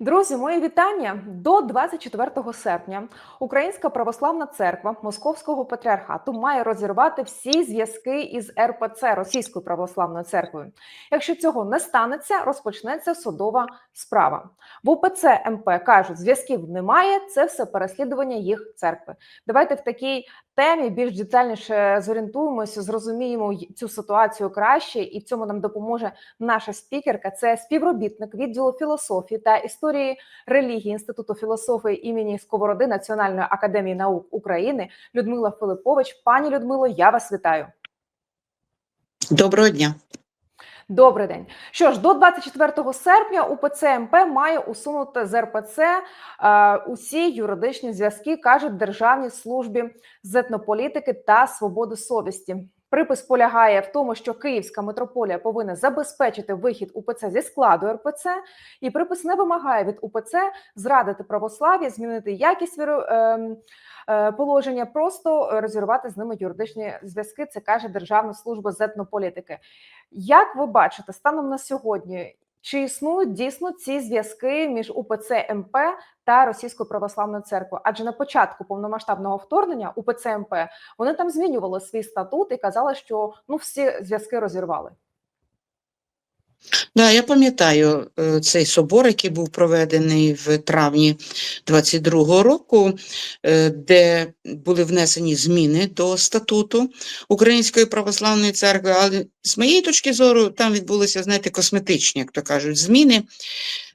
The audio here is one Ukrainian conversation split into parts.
Друзі, мої вітання до 24 серпня. Українська православна церква Московського патріархату має розірвати всі зв'язки із РПЦ Російською православною церквою. Якщо цього не станеться, розпочнеться судова справа. В УПЦ МП кажуть, зв'язків немає. Це все переслідування їх церкви. Давайте в такій темі більш детальніше зорієнтуємося, зрозуміємо цю ситуацію краще, і в цьому нам допоможе наша спікерка. Це співробітник відділу філософії та історії релігії Інституту філософії імені Сковороди Національної академії наук України Людмила Филипович. Пані Людмило, я вас вітаю. Доброго дня. Добрий день. Що ж, до 24 серпня УПЦ МП має усунути з РПЦ е, усі юридичні зв'язки, кажуть Державній службі з етнополітики та свободи совісті. Припис полягає в тому, що Київська митрополія повинна забезпечити вихід УПЦ зі складу РПЦ, і припис не вимагає від УПЦ зрадити православ'я, змінити якість ем, е, положення, просто розірвати з ними юридичні зв'язки. Це каже Державна служба з етнополітики. Як ви бачите, станом на сьогодні, чи існують дійсно ці зв'язки між УПЦ МП та Російською православною церквою? Адже на початку повномасштабного вторгнення УПЦ МП вони там змінювали свій статут і казали, що ну всі зв'язки розірвали. Да, я пам'ятаю е, цей собор, який був проведений в травні 22-го року, е, де були внесені зміни до статуту Української православної церкви. Але з моєї точки зору, там відбулися, знаєте, косметичні, як то кажуть, зміни.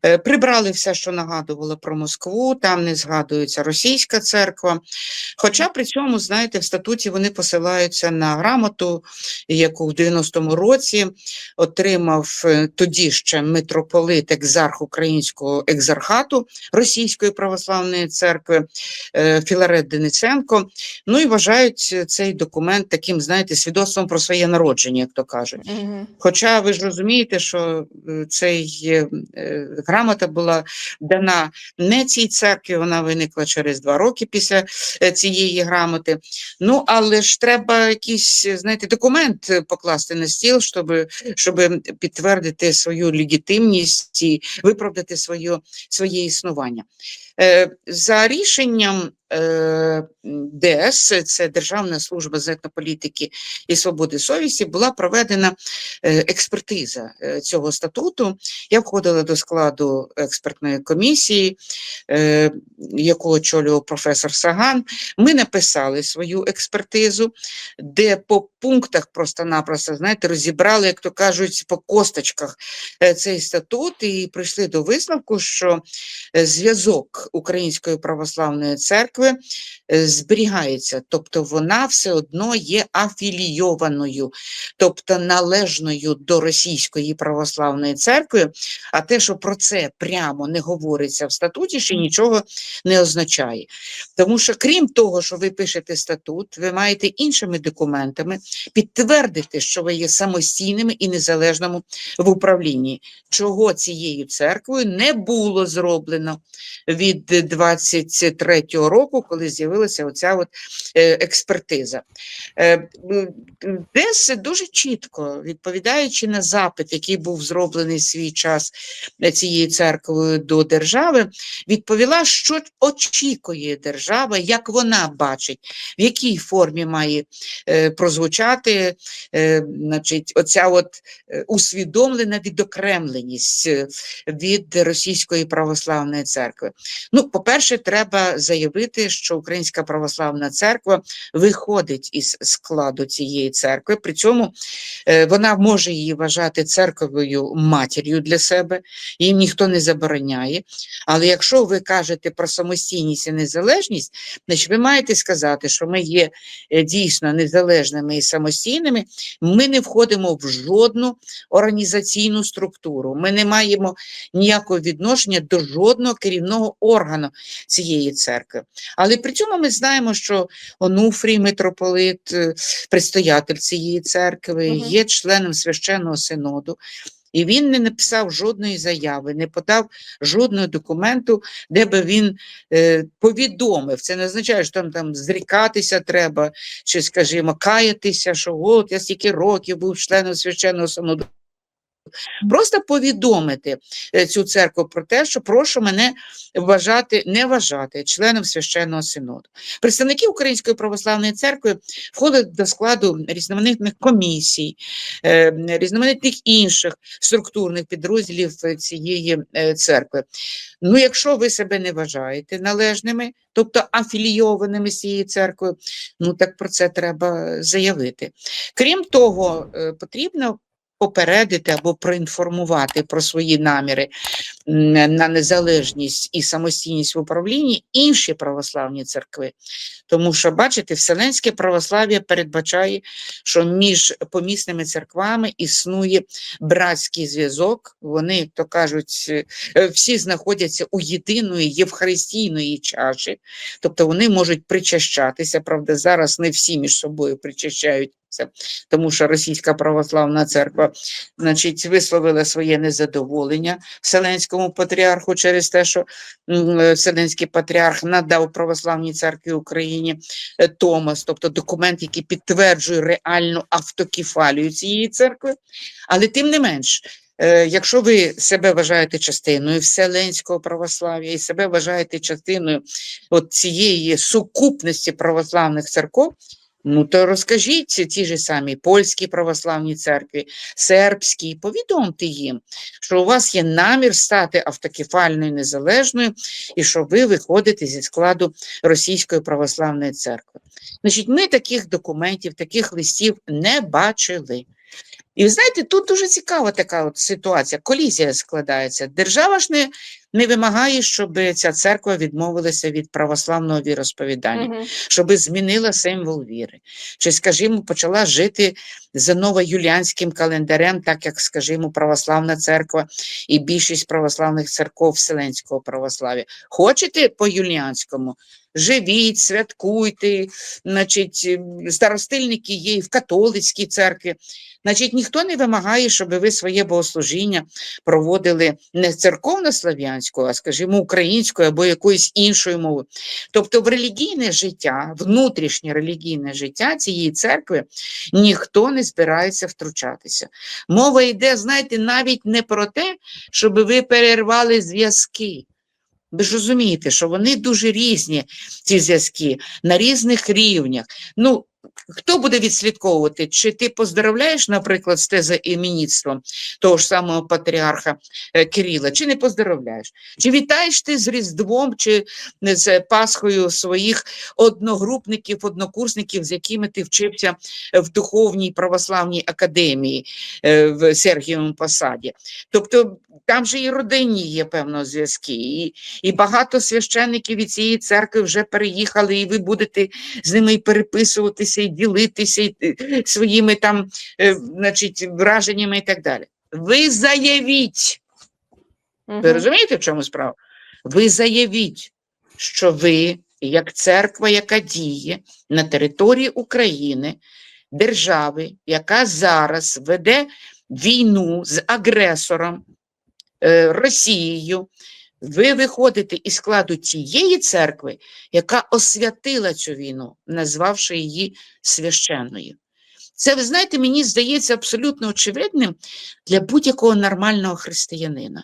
Е, Прибрали все, що нагадувало про Москву, там не згадується російська церква. Хоча при цьому, знаєте, в статуті вони посилаються на грамоту, яку в 90-му році отримав е, тоді ще митрополит екзарх Українського екзархату Російської православної церкви е, Філарет Денисенко. Ну і вважають цей документ таким, знаєте, свідоцтвом про своє народження, як то кажуть. Угу. Хоча ви ж розумієте, що цей е, грамота була дана не цій церкві, вона виникла через два роки після е, цієї грамоти. Ну, але ж треба якийсь, знаєте, документ е, покласти на стіл, щоб, щоб підтвердити свою легітимність і виправдати своє, своє існування. Е, За рішенням е, ДС, це Державна служба з етнополітики і свободи совісті, була проведена е, експертиза цього статуту. Я входила до складу експертної комісії, яку очолював професор Саган. Ми написали свою експертизу, де по пунктах просто-напросто, знаєте, розібрали, як то кажуть, по косточках е, цей статут і прийшли до висновку, що е, зв'язок Української православної церкви е, зберігається, тобто вона все одно є афілійованою, тобто належною до Російської православної церкви, а те, що про це прямо не говориться в статуті, ще нічого не означає. Тому що, крім того, що ви пишете статут, ви маєте іншими документами підтвердити, що ви є самостійними і незалежними в управлінні, чого цією церквою не було зроблено від 23-го року, коли з'явилася оця от е, експертиза. Е, Десь дуже чітко, відповідаючи на запит, який був зроблений свій час е, цією церквою до держави, відповіла, що очікує держава, як вона бачить, в якій формі має прозвучати е, значить, оця от е, усвідомлена відокремленість е, від Російської православної церкви. Ну, по-перше, треба заявити, що Українська православна церква виходить із складу цієї церкви. При цьому вона може її вважати церковою матір'ю для себе, їм ніхто не забороняє. Але якщо ви кажете про самостійність і незалежність, значить ви маєте сказати, що ми є дійсно незалежними і самостійними. Ми не входимо в жодну організаційну структуру. Ми не маємо ніякого відношення до жодного керівного органу цієї церкви. Але при цьому ми знаємо, що Онуфрій митрополит, е, предстоятель цієї церкви, угу. є членом священного синоду. І він не написав жодної заяви, не подав жодного документу, де би він е, повідомив. Це не означає, що там, там зрікатися треба, чи, скажімо, каятися, що от я стільки років був членом священного синоду. Просто повідомити е, цю церкву про те, що прошу мене вважати, не вважати членом священного синоду. Представники Української православної церкви входять до складу різноманітних комісій, е, різноманітних інших структурних підрозділів цієї е, церкви. Ну, якщо ви себе не вважаєте належними, тобто афілійованими з цією церквою, ну так про це треба заявити. Крім того, потрібно попередити або проінформувати про свої наміри на незалежність і самостійність в управлінні інші православні церкви. Тому що, бачите, Вселенське православ'я передбачає, що між помісними церквами існує братський зв'язок. Вони, як то кажуть, е, всі знаходяться у єдиної євхаристійної чаші, тобто вони можуть причащатися. Правда, зараз не всі між собою причащаються, тому що Російська православна церква значить, висловила своє незадоволення Вселенському патріарху через те, що е, Вселенський патріарх надав православній церкві Україні е, Томас, тобто документ, який підтверджує реальну автокефалію цієї церкви. Але тим не менш, е, якщо ви себе вважаєте частиною Вселенського православ'я і себе вважаєте частиною от цієї сукупності православних церков, Ну, то розкажіть ті ж самі польській православній церкві, сербські, повідомте їм, що у вас є намір стати автокефальною незалежною і що ви виходите зі складу Російської православної церкви. Значить, ми таких документів, таких листів не бачили. І ви знаєте, тут дуже цікава така от ситуація, колізія складається. Держава ж не, не вимагає, щоб ця церква відмовилася від православного віросповідання Мгм. щоб змінила символ віри, чи, скажімо, почала жити за новоюліанським календарем, так як, скажімо, православна церква і більшість православних церков Вселенського православ'я. Хочете по юліанському? Живіть, святкуйте, значить, старостильники є і в католицькій церкві. Значить, ніхто не вимагає, щоб ви своє богослужіння проводили не церковно-слав'янською, а, скажімо, українською або якоюсь іншою мовою. Тобто в релігійне життя, внутрішнє релігійне життя цієї церкви ніхто не збирається втручатися. Мова йде, знаєте, навіть не про те, щоб ви перервали зв'язки. Ви ж розумієте, що вони дуже різні, ці зв'язки, на різних рівнях. Ну, хто буде відслідковувати, чи ти поздравляєш, наприклад, з тезоіменітством того ж самого патріарха е, Кирила, чи не поздравляєш? Чи вітаєш ти з Різдвом, чи з Пасхою своїх одногрупників, однокурсників, з якими ти вчився в духовній православній академії е, в Сергієвому посаді? Тобто там же і родинні є певно зв'язки, і, і багато священників від цієї церкви вже переїхали, і ви будете з ними і переписуватися, і ділитися і, е, своїми там, е, значить, враженнями і так далі. Ви заявіть. Ви розумієте, в чому справа? Ви заявіть, що ви, як церква, яка діє на території України, держави, яка зараз веде війну з агресором е, Росією, ви виходите із складу тієї церкви, яка освятила цю війну, назвавши її священною. Це, ви знаєте, мені здається абсолютно очевидним для будь-якого нормального християнина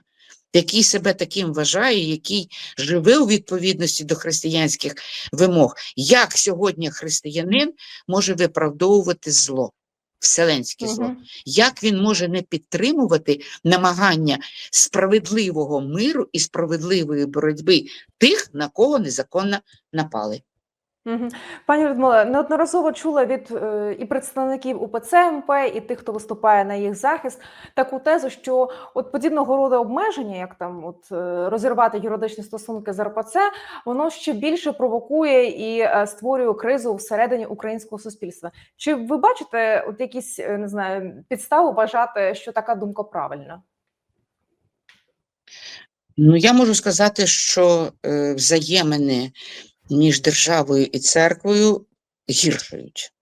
який себе таким вважає, який живе у відповідності до християнських вимог. Як сьогодні християнин може виправдовувати зло, вселенське зло? Угу. Як він може не підтримувати намагання справедливого миру і справедливої боротьби тих, на кого незаконно напали? Пані Людмила, неодноразово чула від е, і представників УПЦ МП, і тих, хто виступає на їх захист, таку тезу, що от подібного роду обмеження, як там от е, розірвати юридичні стосунки з РПЦ, воно ще більше провокує і е, створює кризу всередині українського суспільства. Чи ви бачите от якісь не знаю підстави вважати, що така думка правильна? Ну, я можу сказати, що е, взаємини між державою і церквою гіршують.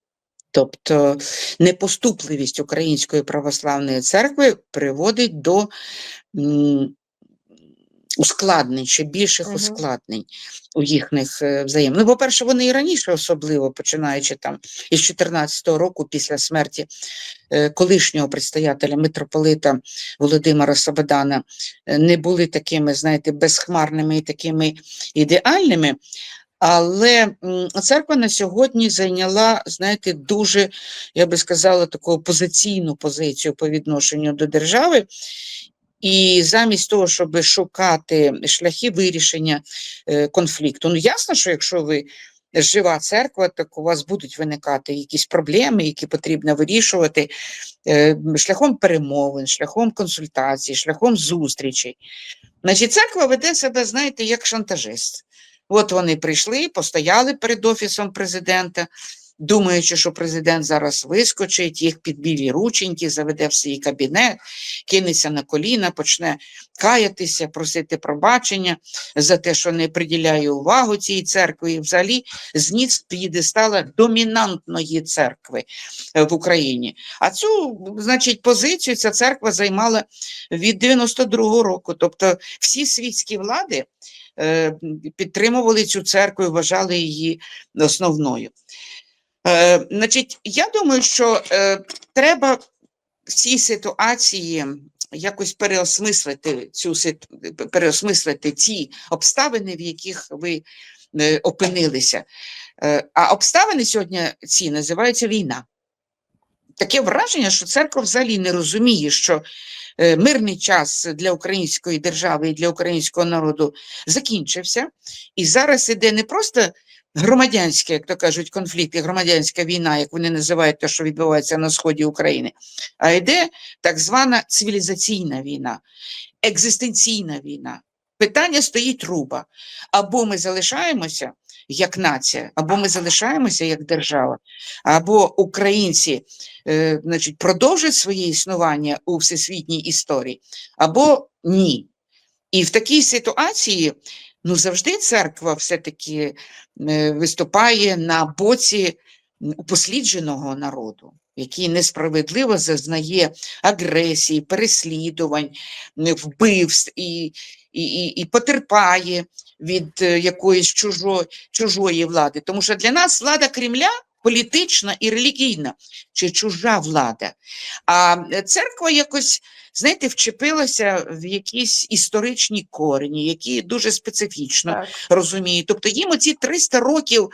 Тобто непоступливість Української православної церкви приводить до м, ускладнень, ще більших Мгм. ускладнень у їхніх е, взаєм. Ну, по-перше, вони і раніше, особливо починаючи там із 14-го року, після смерті е, колишнього предстоятеля митрополита Володимира Сабадана, е, не були такими, знаєте, безхмарними і такими ідеальними. Але церква на сьогодні зайняла, знаєте, дуже, я би сказала, таку опозиційну позицію по відношенню до держави. І замість того, щоб шукати шляхи вирішення е, конфлікту, ну ясно, що якщо ви жива церква, так у вас будуть виникати якісь проблеми, які потрібно вирішувати е, шляхом перемовин, шляхом консультацій, шляхом зустрічей. Значить, церква веде себе, знаєте, як шантажист. От вони прийшли, постояли перед офісом президента, думаючи, що президент зараз вискочить, їх під білі рученьки, заведе в свій кабінет, кинеться на коліна, почне каятися, просити пробачення за те, що не приділяє увагу цій церкві, і взагалі зніс п'єдестала домінантної церкви е, в Україні. А цю, значить, позицію ця церква займала від 92-го року. Тобто всі світські влади підтримували цю церкву і вважали її основною. Е, значить, я думаю, що е, треба в цій ситуації якось переосмислити цю переосмислити ці обставини, в яких ви е, опинилися. Е, а обставини сьогодні ці називаються війна. Таке враження, що церква взагалі не розуміє, що е, мирний час для української держави і для українського народу закінчився, і зараз іде не просто громадянський, як то кажуть, конфлікт і громадянська війна, як вони називають те, що відбувається на сході України, а йде так звана цивілізаційна війна, екзистенційна війна. Питання стоїть руба. Або ми залишаємося як нація, або ми залишаємося як держава, або українці е, значить, продовжать своє існування у всесвітній історії, або ні. І в такій ситуації ну, завжди церква все-таки е, виступає на боці упослідженого народу, який несправедливо зазнає агресії, переслідувань, вбивств і, і, і, і потерпає від е, якоїсь чужої, чужої влади. Тому що для нас влада Кремля політична і релігійна, чи чужа влада. А церква якось, знаєте, вчепилася в якісь історичні корені, які дуже специфічно Так. розуміють. Тобто їм оці 300 років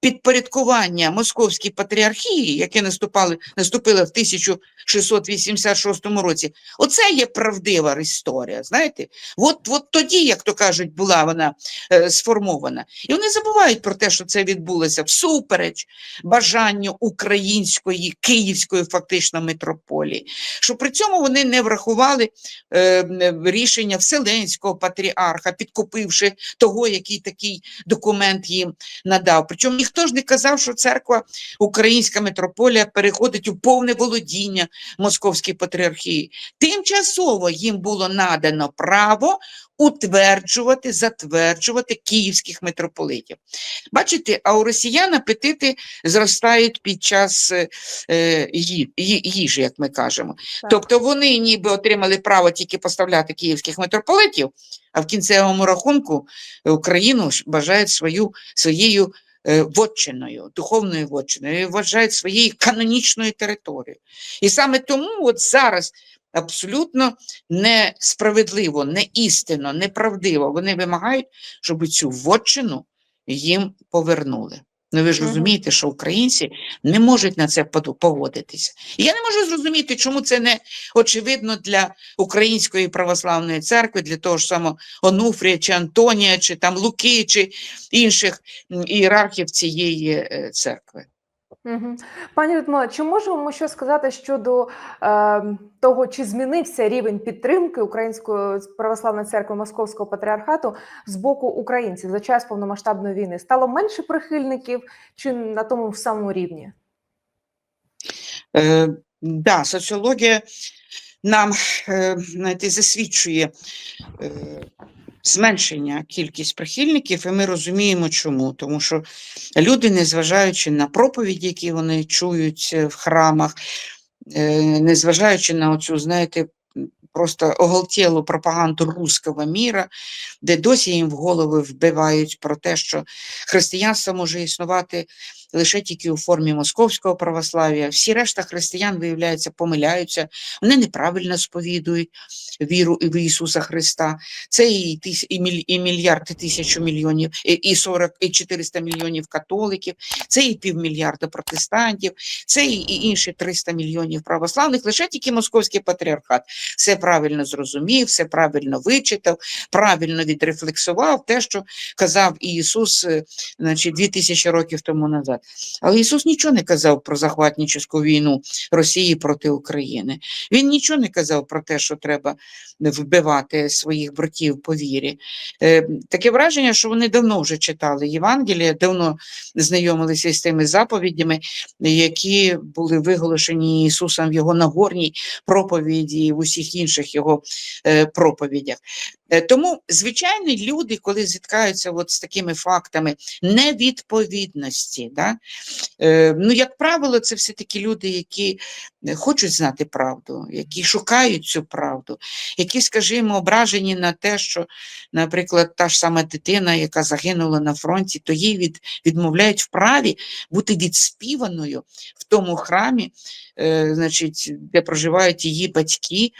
підпорядкування Московській патріархії, яке наступали, наступило в 1686 році, оце є правдива історія. Знаєте, от, от тоді, як то кажуть, була вона е, сформована. І вони забувають про те, що це відбулося всупереч бажанню української, київської фактично митрополії, що при цьому вони не врахували е, рішення Вселенського патріарха, підкупивши того, який такий документ їм надав. Причому ніхто ж не казав, що церква, українська митрополія переходить у повне володіння Московської патріархії. Тимчасово їм було надано право утверджувати, затверджувати київських митрополитів. Бачите, а у росіян апетити зростають під час е, е, ї- їжі, як ми кажемо. Так. Тобто вони ніби отримали право тільки поставляти київських митрополитів, а в кінцевому рахунку Україну бажають свою, своєю е, вотчиною, духовною вотчиною, вважають своєю канонічною територією. І саме тому от зараз абсолютно несправедливо, неістинно, неправдиво вони вимагають, щоб цю вотчину їм повернули. Ну ви ж розумієте, що українці не можуть на це погодитися. І я не можу зрозуміти, чому це не очевидно для Української православної церкви, для того ж самого Онуфрія чи Антонія, чи там Луки, чи інших ієрархів цієї е, церкви. Пані Людмила, чи можемо ми що сказати щодо е, того, чи змінився рівень підтримки Української православної церкви Московського патріархату з боку українців за час повномасштабної війни? Стало менше прихильників чи на тому самому рівні? Е, да, соціологія нам е, знаєте, засвідчує е, зменшення кількість прихильників, і ми розуміємо, чому. Тому що люди, незважаючи на проповіді, які вони чують е, в храмах, е, незважаючи на оцю, знаєте, просто оголтілу пропаганду руського міра, де досі їм в голови вбивають про те, що християнство може існувати лише тільки у формі московського православ'я. Всі решта християн, виявляється, помиляються, вони неправильно сповідують віру в Ісуса Христа. Це і, тис, і, міль, і мільярд, і тисячу мільйонів, і, і 40, і 400 мільйонів католиків, це і півмільярда протестантів, це і, і інші 300 мільйонів православних, лише тільки московський патріархат все правильно зрозумів, все правильно вичитав, правильно відрефлексував те, що казав Ісус е, значить, 2000 років тому назад. Але Ісус нічого не казав про захватническу війну Росії проти України. Він нічого не казав про те, що треба вбивати своїх братів по вірі. Е, Таке враження, що вони давно вже читали Євангелія, давно знайомилися з тими заповідями, які були виголошені Ісусом в його Нагорній проповіді і в усіх інших його е, проповідях. Е, Тому звичайні люди, коли зіткаються от з такими фактами невідповідності, да, е, ну, як правило, це все таки люди, які е, хочуть знати правду, які шукають цю правду, які, скажімо, ображені на те, що, наприклад, та ж сама дитина, яка загинула на фронті, то їй від, відмовляють в праві бути відспіваною в тому храмі, е, значить, де проживають її батьки.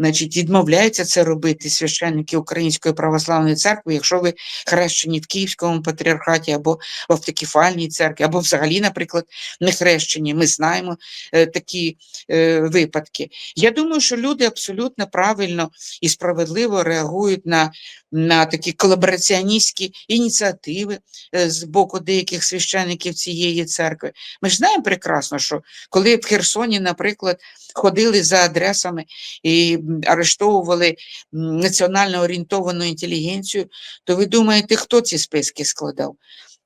Значить, відмовляються це робити священники Української православної церкви, якщо ви хрещені в Київському патріархаті або в автокефальній церкві, або взагалі, наприклад, не хрещені. Ми знаємо е, такі е, випадки. Я думаю, що люди абсолютно правильно і справедливо реагують на, на такі колабораціоністські ініціативи е, з боку деяких священиків цієї церкви. Ми ж знаємо прекрасно, що коли в Херсоні, наприклад, ходили за адресами і арештовували національно орієнтовану інтелігенцію, то ви думаєте, хто ці списки складав?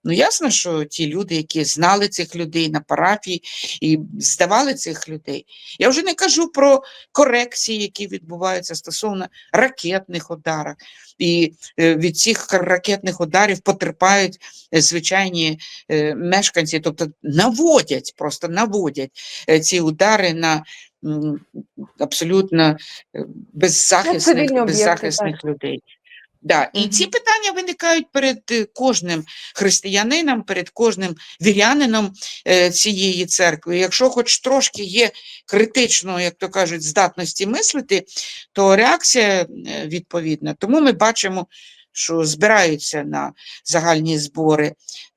Ну, ясно, що ті люди, які знали цих людей на парафії і здавали цих людей. Я вже не кажу про корекції, які відбуваються стосовно ракетних ударів. І е, від цих ракетних ударів потерпають е, звичайні е, мешканці, тобто наводять, просто наводять ці удари на абсолютно беззахисних, беззахисних людей. Да. І ці питання виникають перед е, кожним християнином, перед кожним вірянином е, цієї церкви. Якщо хоч трошки є критично, як то кажуть, здатності мислити, то реакція е, відповідна. Тому ми бачимо, що збираються на загальні збори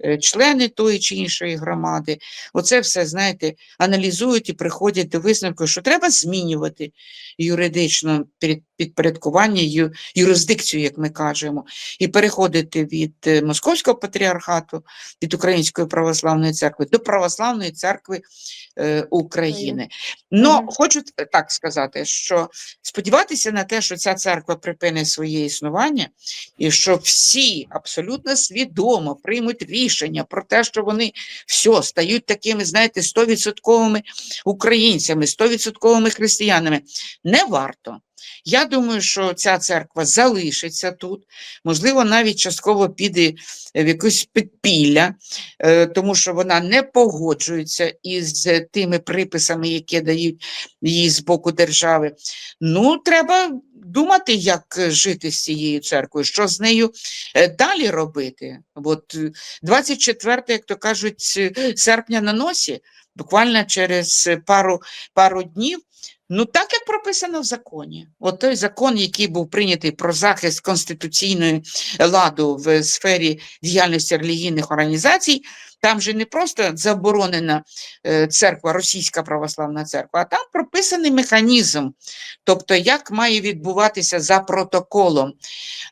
е, члени тої чи іншої громади. Оце все, знаєте, аналізують і приходять до висновку, що треба змінювати юридично підпорядкування, юрисдикцію, як ми кажемо, і переходити від е, Московського патріархату, від Української православної церкви до Православної церкви е, України. Но Мгм. хочу так сказати, що сподіватися на те, що ця церква припинить своє існування, і що всі абсолютно свідомо приймуть рішення про те, що вони все стають такими, знаєте, стовідсотковими українцями, стовідсотковими християнами, не варто. Я думаю, що ця церква залишиться тут, можливо, навіть частково піде в якусь підпілля, е, тому що вона не погоджується із тими приписами, які дають їй з боку держави. Ну, треба думати, як е, жити з цією церквою, що з нею е, далі робити. От е, 24, як то кажуть, е, серпня на носі, буквально через е, пару, пару днів. Ну, так як прописано в законі. От той закон, який був прийнятий про захист конституційної ладу в сфері діяльності релігійних організацій, там же не просто заборонена е, церква, російська православна церква, а там прописаний механізм, тобто як має відбуватися за протоколом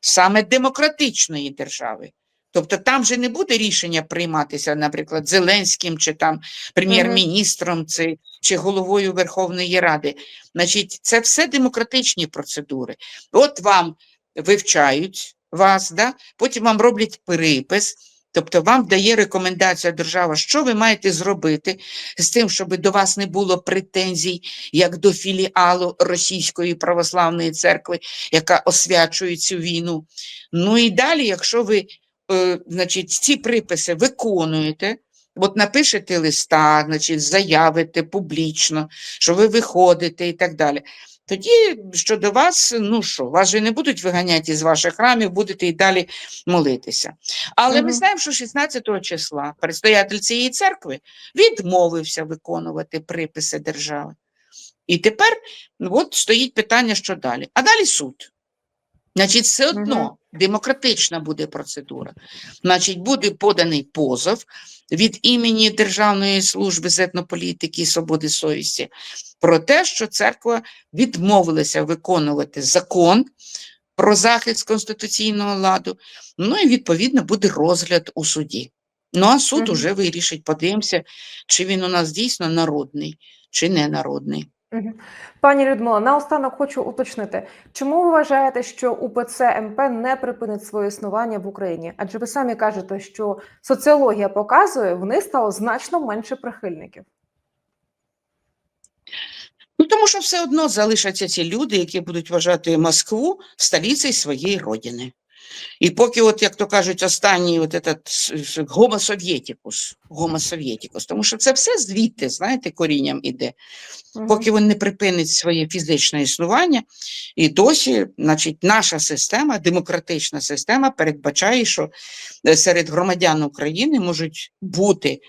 саме демократичної держави. Тобто там же не буде рішення прийматися, наприклад, Зеленським чи там прем'єр-міністром чи, чи головою Верховної Ради. Значить, це все демократичні процедури. От вам вивчають вас, да? потім вам роблять перепис. Тобто вам дає рекомендація держава, що ви маєте зробити з тим, щоб до вас не було претензій, як до філіалу Російської православної церкви, яка освячує цю війну. Ну і далі, якщо ви е, значить, ці приписи виконуєте, от напишете листа, значить, заявите публічно, що ви виходите і так далі, Тоді щодо вас, ну що, вас же не будуть виганяти із ваших храмів, будете і далі молитися. Але Мгм. ми знаємо, що 16 числа предстоятель цієї церкви відмовився виконувати приписи держави. І тепер от стоїть питання, що далі. А далі суд. Значить, все одно демократична буде процедура. Значить, буде поданий позов від імені Державної служби з етнополітики і свободи совісті про те, що церква відмовилася виконувати закон про захист конституційного ладу. Ну і відповідно буде розгляд у суді. Ну а суд Мгм. уже вирішить, подивимося, чи він у нас дійсно народний, чи не народний. Пані Людмила, наостанок хочу уточнити, чому ви вважаєте, що УПЦ МП не припинить своє існування в Україні? Адже ви самі кажете, що соціологія показує, в них стало значно менше прихильників. Ну, тому що все одно залишаться ці люди, які будуть вважати Москву столицею своєї родини. І поки, от, як то кажуть, останній от этот гомосовєтікус, гомосовєтікус, тому що це все звідти, знаєте, корінням іде. Поки він не припинить своє фізичне існування, і досі, значить, наша система, демократична система, передбачає, що е, серед громадян України можуть бути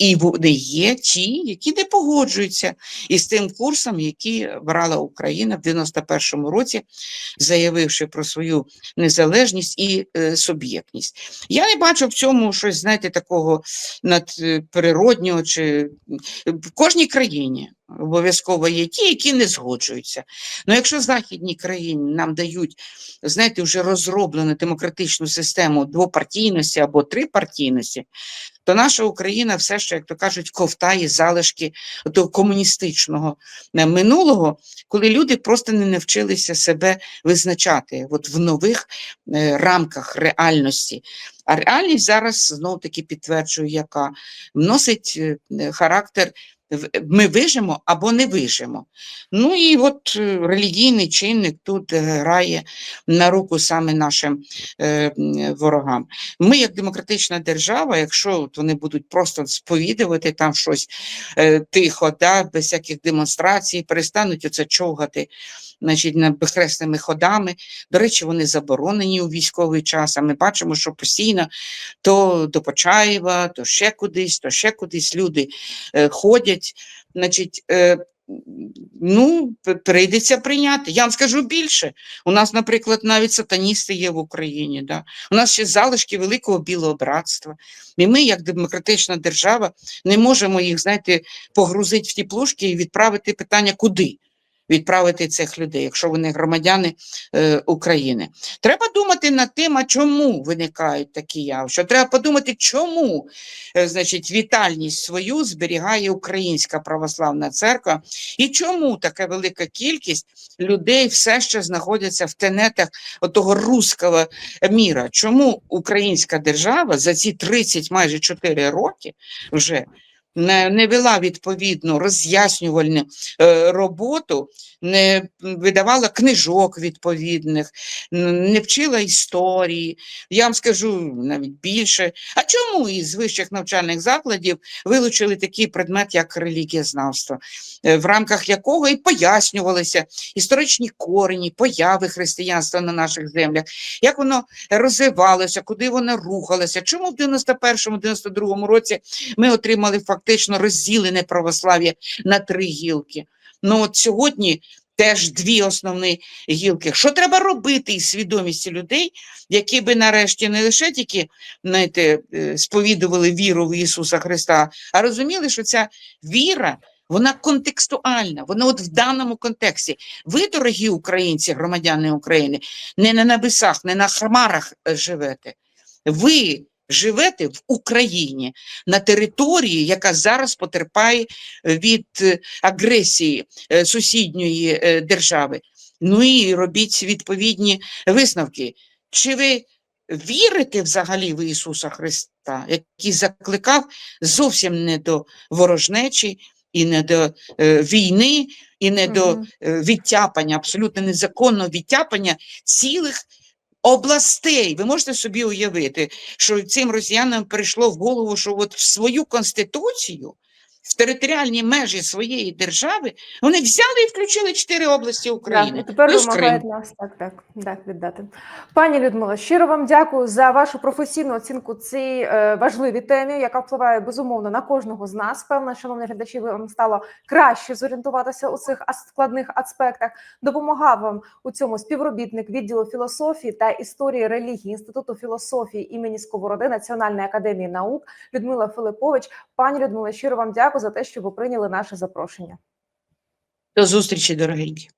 і вони є ті, які не погоджуються із тим курсом, який брала Україна в 91-му році, заявивши про свою незалежність і е, суб'єктність. Я не бачу в цьому щось, знаєте, такого надприроднього чи в кожній країні обов'язково є ті, які не згоджуються. Ну, якщо західні країни нам дають, знаєте, вже розроблену демократичну систему двопартійності або трипартійності, то наша Україна все ще, як то кажуть, ковтає залишки того комуністичного е, минулого, коли люди просто не навчилися себе визначати от в нових е, рамках реальності. А реальність зараз знов таки підтверджую, яка вносить е, характер. Ми вижимо або не вижимо. Ну і от е, релігійний чинник тут е, грає на руку саме нашим е, ворогам. Ми, як демократична держава, якщо от вони будуть просто сповідувати там щось е, тихо, да, без всяких демонстрацій, перестануть оце човгати значить, безхресними ходами. До речі, вони заборонені у військовий час. А ми бачимо, що постійно то до Почаєва, то ще кудись, то ще кудись люди е, ходять. Значить, е, ну, прийдеться прийняти. Я вам скажу більше. У нас, наприклад, навіть сатаністи є в Україні. Да? У нас ще залишки великого білого братства. І ми, як демократична держава, не можемо їх, знаєте, погрузити в ті плушки і відправити питання, куди відправити цих людей, якщо вони громадяни е, України. Треба думати над тим, а чому виникають такі явища. Треба подумати, чому е, значить, вітальність свою зберігає Українська православна церква, і чому така велика кількість людей все ще знаходяться в тенетах того руського міра. Чому українська держава за ці 30 майже 4 роки вже не, вела відповідну роз'яснювальну е, роботу, не видавала книжок відповідних, не вчила історії. Я вам скажу навіть більше. А чому із вищих навчальних закладів вилучили такий предмет, як релігієзнавство, е, в рамках якого і пояснювалися історичні корені, появи християнства на наших землях, як воно розвивалося, куди воно рухалося, чому в 91-92 році ми отримали фактично розділене православ'я на три гілки. Ну от сьогодні теж дві основні гілки. Що треба робити із свідомістю людей, які би нарешті не лише тільки знаєте, е, сповідували віру в Ісуса Христа, а розуміли, що ця віра. Вона контекстуальна, вона от в даному контексті. Ви, дорогі українці, громадяни України, не на небесах, не на хмарах е, живете. Ви живете в Україні на території, яка зараз потерпає е, від е, агресії е, сусідньої держави. Ну і робіть відповідні висновки. Чи ви вірите взагалі в Ісуса Христа, який закликав зовсім не до ворожнечі і не до е, війни, і не до Мгм. е, відтяпання, абсолютно незаконного відтяпання цілих областей. Ви можете собі уявити, що цим росіянам прийшло в голову, що от в свою конституцію в територіальні межі своєї держави, вони взяли і включили чотири області Так, України. і тепер плюс Крим. вимагають нас так, так, так віддати. Пані Людмила, щиро вам дякую за вашу професійну оцінку цій е, важливій темі, яка впливає безумовно на кожного з нас. Певно, шановні глядачі, вам стало краще зорієнтуватися у цих складних аспектах. Допомагав вам у цьому співробітник відділу філософії та історії релігії Інституту філософії імені Сковороди Національної академії наук Людмила Филипович. Пані Людмила, щиро вам дякую за те, що ви прийняли наше запрошення. До зустрічі, дорогенькі.